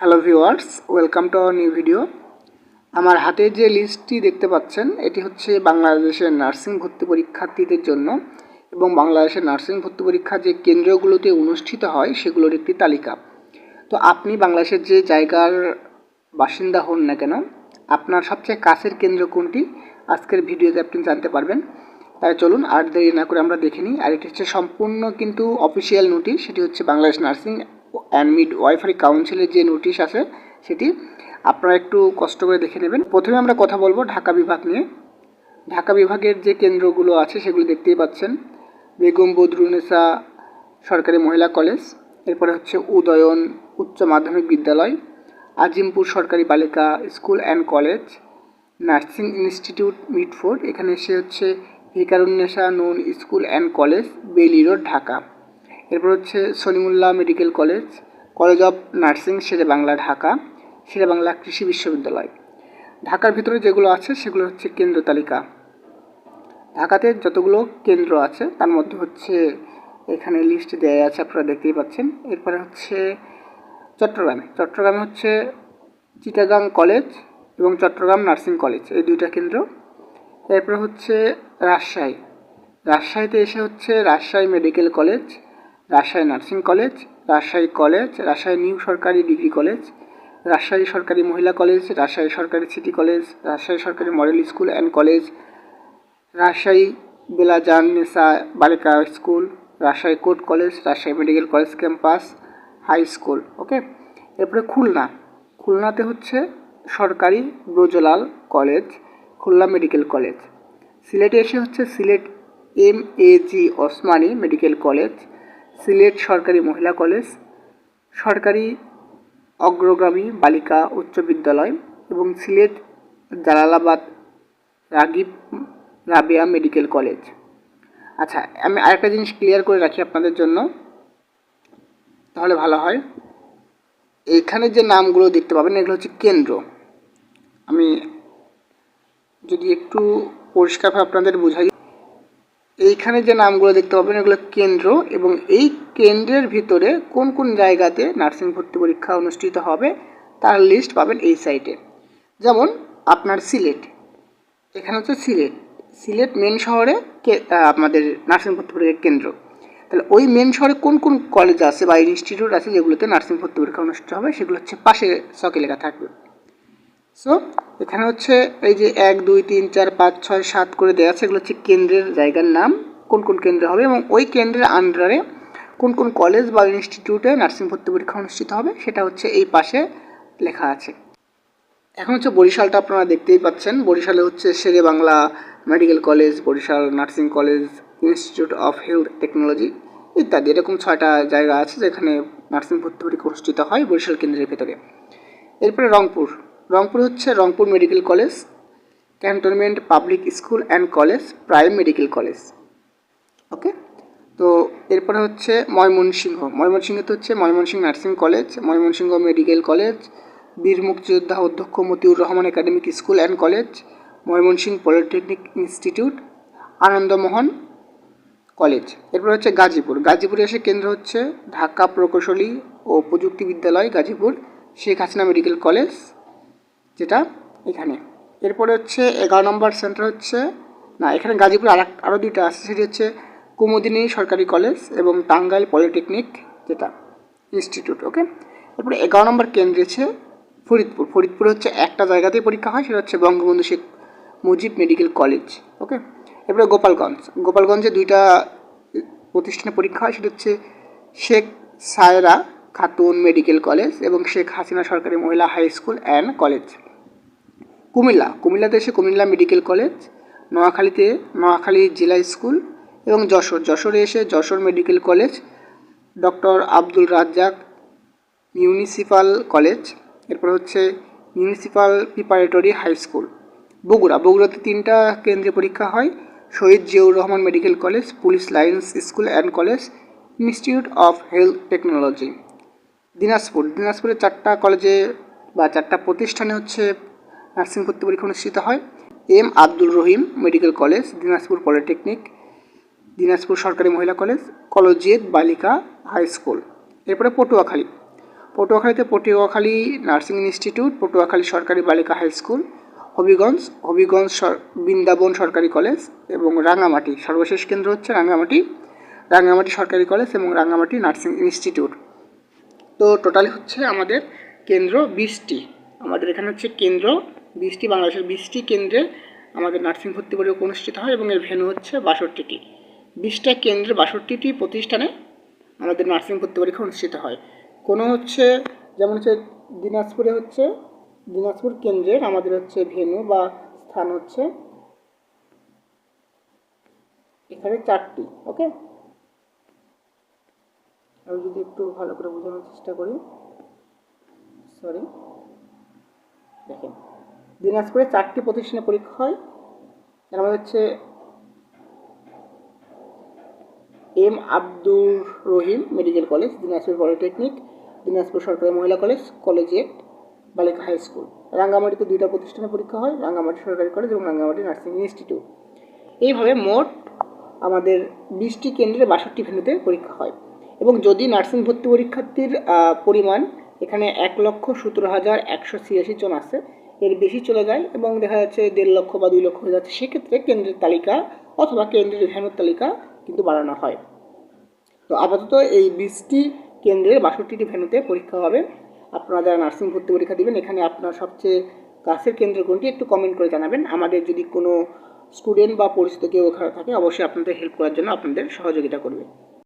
Hello viewers welcome to our new video আমার হাতে যে লিস্টটি দেখতে পাচ্ছেন, এটি হচ্ছে বাংলাদেশের নার্সিং ভর্তি পরীক্ষার্থীদের জন্য এবং বাংলাদেশের নার্সিং ভর্তি পরীক্ষা যে কেন্দ্রগুলোতে অনুষ্ঠিত হয়, সেগুলোর একটি তালিকা। তো আপনি বাংলাদেশের যে জায়গার বাসিন্দা হন না কেন, আপনার সবচেয়ে কাছের কেন্দ্র কোনটি? আজকের ভিডিওতে আপনি জানতে পারবেন। তাই চলুন আর দেরি না করে আমরা দেখে নিই। আর এটি হচ্ছে সম্পূর্ণ কিন্তু অফিসিয়াল নোটিশ সেটি হচ্ছে Bangladesh nursing and midwifery কাউন্সিলের যে নোটিশ আছে, সেটি আপনারা একটু কষ্ট করে দেখে নেবেন। প্রথমে আমরা কথা বলব ঢাকা বিভাগ নিয়ে। ঢাকা বিভাগের যে কেন্দ্রগুলো আছে, সেগুলো দেখতেই পাচ্ছেন। বেগম বদরুনেসা সরকারি মহিলা কলেজ, এরপরে হচ্ছে উদয়ন উচ্চ মাধ্যমিক বিদ্যালয়, আজিমপুর সরকারি বালিকা school and college nursing institute Mitford এখানে এসে হচ্ছে Viqarunnisa Noon school and college Baily road, Dhaka. এরপর হচ্ছে Salimullah medical college college of nursing Shere Bangla Dhaka. Shere Bangla কৃষি বিশ্ববিদ্যালয়। ঢাকার ভিতরে যেগুলো আছে, সেগুলো হচ্ছে কেন্দ্র তালিকা। ঢাকাতে যতগুলো কেন্দ্র আছে, তার মধ্যে হচ্ছে এখানে লিস্ট দেওয়া আছে, আপনারা দেখতেই পাচ্ছেন। এরপরে হচ্ছে চট্টগ্রামে। চট্টগ্রামে হচ্ছে চিটাগাং কলেজ এবং চট্টগ্রাম নার্সিং কলেজ, এই দুইটা কেন্দ্র। এরপরে হচ্ছে রাজশাহী। রাজশাহীতে এসে হচ্ছে Rajshahi medical college Rajshahi nursing college, Rajshahi college, Rajshahi new সরকারি ডিগ্রি কলেজ, রাজশাহী সরকারি মহিলা কলেজ, রাজশাহী সরকারি সিটি কলেজ, রাজশাহী সরকারি model school and college, Rajshahi Belajan Nessa বালিকা school, Rajshahi court college, Rajshahi medical college campus, high school, okay? এরপরে খুলনা। খুলনাতে হচ্ছে সরকারি Brajalal college, Khulna medical college. সিলেটে এসে হচ্ছে Sylhet M A G Osmani medical college Sylhet সরকারি মহিলা কলেজ, সরকারি অগ্রগামী বালিকা উচ্চ বিদ্যালয় এবং সিলেট জালালাবাদ রাগিব রাবিয়া মেডিকেল কলেজ। আচ্ছা আমি আরেকটা জিনিস ক্লিয়ার করে রাখি আপনাদের জন্য। তাহলে ভালো হয়। এইখানে যে নামগুলো দেখতে পাবেন, এগুলো হচ্ছে কেন্দ্র। আমি যদি একটু পরিষ্কারভাবে আপনাদের বোঝাই এইখানে যে নামগুলো দেখতে পাবেন, এগুলো কেন্দ্র এবং এই কেন্দ্রের ভিতরে কোন কোন জায়গাতে নার্সিং ভর্তি পরীক্ষা অনুষ্ঠিত হবে তার লিস্ট পাবেন এই সাইটে যেমন আপনার সিলেট, এখানে হচ্ছে সিলেট। সিলেট মেন শহরে আমাদের নার্সিং ভর্তি পরীক্ষার কেন্দ্র। তাহলে ওই মেন শহরে কোন কোন কলেজ আছে বা ইনস্টিটিউট আছে যেগুলোতে নার্সিং ভর্তি পরীক্ষা অনুষ্ঠিত হবে, সেগুলো হচ্ছে পাশে সকে লেখা থাকবে। সো এখানে হচ্ছে এই যে এক, দুই, তিন, চার, পাঁচ, ছয়, সাত করে দেওয়া আছে। এগুলো হচ্ছে কেন্দ্রের জায়গার নাম, কোন কোন কেন্দ্রে হবে এবং ওই কেন্দ্রের আন্ডারে কোন কোন কলেজ বা ইনস্টিটিউটে নার্সিং ভর্তি পরীক্ষা অনুষ্ঠিত হবে, সেটা হচ্ছে এই পাশে লেখা আছে। এখন হচ্ছে বরিশালটা আপনারা দেখতেই পাচ্ছেন। বরিশালে হচ্ছে Shere Bangla medical college, Barisal nursing college, institute of health technology ইত্যাদি। এরকম ছয়টা জায়গা আছে যেখানে নার্সিং ভর্তি পরীক্ষা অনুষ্ঠিত হয় বরিশাল কেন্দ্রের ভেতরে। এরপরে রংপুর। রংপুর হচ্ছে Rangpur medical college, cantonment public school and college, prime medical college. Okay? তো এরপরে হচ্ছে ময়মনসিংহ। ময়মনসিংহতে হচ্ছে Mymensingh nursing college, Mymensingh medical college বীর মুক্তিযোদ্ধা অধ্যক্ষ Motiur Rahman academic school and college, Mymensingh polytechnic institute, Anandamohan college. এরপর হচ্ছে গাজীপুর। গাজীপুরে এসে কেন্দ্র হচ্ছে ঢাকা প্রকৌশলী ও প্রযুক্তি বিদ্যালয় গাজীপুর, শেখ হাসিনা মেডিকেল কলেজ যেটা এখানে। এরপরে হচ্ছে এগারো নম্বর সেন্টার হচ্ছে, না, এখানে গাজীপুর আর আরও দুইটা আছে, সেটি হচ্ছে কুমুদিনী সরকারি কলেজ এবং টাঙ্গাইল পলিটেকনিক যেটা ইনস্টিটিউট, ওকে? এরপরে এগারো নম্বর কেন্দ্র হচ্ছে ফরিদপুর। ফরিদপুর হচ্ছে একটা জায়গাতেই পরীক্ষা হয়, সেটা হচ্ছে Bangabandhu Sheikh Mujib medical college, okay? এরপরে গোপালগঞ্জ। গোপালগঞ্জে দুইটা প্রতিষ্ঠানে পরীক্ষা হয়, সেটা হচ্ছে শেখ সায়রা খাতুন মেডিকেল কলেজ এবং শেখ হাসিনা সরকারি মহিলা high school and college. Cumilla. কুমিল্লাতে এসে কুমিল্লা মেডিকেল কলেজ, নোয়াখালীতে, নোয়াখালী জেলা স্কুল এবং যশোর। যশোরে এসে Jashore medical college, doctor Abdul Razzak municipal college, এরপর হচ্ছে municipal preparatory high school. Bogura. বগুড়াতে তিনটা কেন্দ্রে পরীক্ষা হয়, Shaheed Ziaur Rahman medical college, police lines school and college, institute of health technology. Dinajpur. দিনাজপুরে চারটা কলেজে বা চারটা প্রতিষ্ঠানে হচ্ছে নার্সিং ভর্তি পরীক্ষা অনুষ্ঠিত হয়। M Abdul Rahim medical college, Dinajpur polytechnic, Dinajpur সরকারি মহিলা কলেজ, কলেজিয়েট বালিকা হাই স্কুল। এরপরে পটুয়াখালী। পটুয়াখালীতে পটুয়াখালী নার্সিং ইনস্টিটিউট, পটুয়াখালী সরকারি বালিকা হাই স্কুল, হবিগঞ্জ হবিগঞ্জ বৃন্দাবন সরকারি কলেজ এবং রাঙামাটি সর্বশেষ কেন্দ্র হচ্ছে রাঙামাটি রাঙামাটি সরকারি কলেজ এবং রাঙামাটি নার্সিং ইনস্টিটিউট। তো টোটালি হচ্ছে আমাদের কেন্দ্র বিশটি। আমাদের এখানে হচ্ছে কেন্দ্র বিশটি বাংলাদেশের বিশটি কেন্দ্রে আমাদের নার্সিং ভর্তি পরীক্ষা অনুষ্ঠিত হয় এবং এর ভেন্যু হচ্ছে বাষট্টিটি। বিশটা কেন্দ্রে বাষট্টিটি প্রতিষ্ঠানে আমাদের নার্সিং ভর্তি পরীক্ষা অনুষ্ঠিত হয়। কোনো হচ্ছে, যেমন হচ্ছে দিনাজপুরে হচ্ছে, দিনাজপুর কেন্দ্রের আমাদের হচ্ছে ভেন্যু বা স্থান হচ্ছে এখানে চারটি, ওকে? আমি যদি একটু ভালো করে বোঝানোর চেষ্টা করি। সরি। দেখেন। দিনাজপুরে চারটি প্রতিষ্ঠানে পরীক্ষা হয়। তার মধ্যে হচ্ছে M Abdur Rahim medical college, Dinajpur polytechnic, Dinajpur সরকারি মহিলা কলেজ কলেজিয়েট বালিকা হাই স্কুল। রাঙ্গামাটিতে দুইটা প্রতিষ্ঠানে পরীক্ষা হয়, রাঙ্গামাটি সরকারি কলেজ এবং রাঙ্গামাটি নার্সিং ইনস্টিটিউট। এইভাবে মোট আমাদের বিশটি কেন্দ্রে বাষট্টি ভেন্যুতে পরীক্ষা হয়। এবং যদি নার্সিং ভর্তি পরীক্ষার্থীর পরিমাণ এখানে এক লক্ষ সতেরো হাজার একশো ছিয়াশি জন আছে এর বেশি চলে যায় এবং দেখা যাচ্ছে দেড় লক্ষ বা দুই লক্ষ হয়ে যাচ্ছে। সেক্ষেত্রে কেন্দ্রের তালিকা অথবা কেন্দ্রের ভ্যানুর তালিকা কিন্তু বাড়ানো হয়। তো আপাতত এই বিশটি কেন্দ্রের বাষট্টিটি ভেন্যুতে পরীক্ষা হবে। আপনারা যারা নার্সিং ভর্তি পরীক্ষা দেবেন, এখানে আপনার সবচেয়ে কাছের কেন্দ্র কোনটি একটু কমেন্ট করে জানাবেন। আমাদের যদি কোনো স্টুডেন্ট বা পরিচিত কেউ ওখানে থাকে, অবশ্যই আপনাদের হেল্প করার জন্য আপনাদের সহযোগিতা করবে।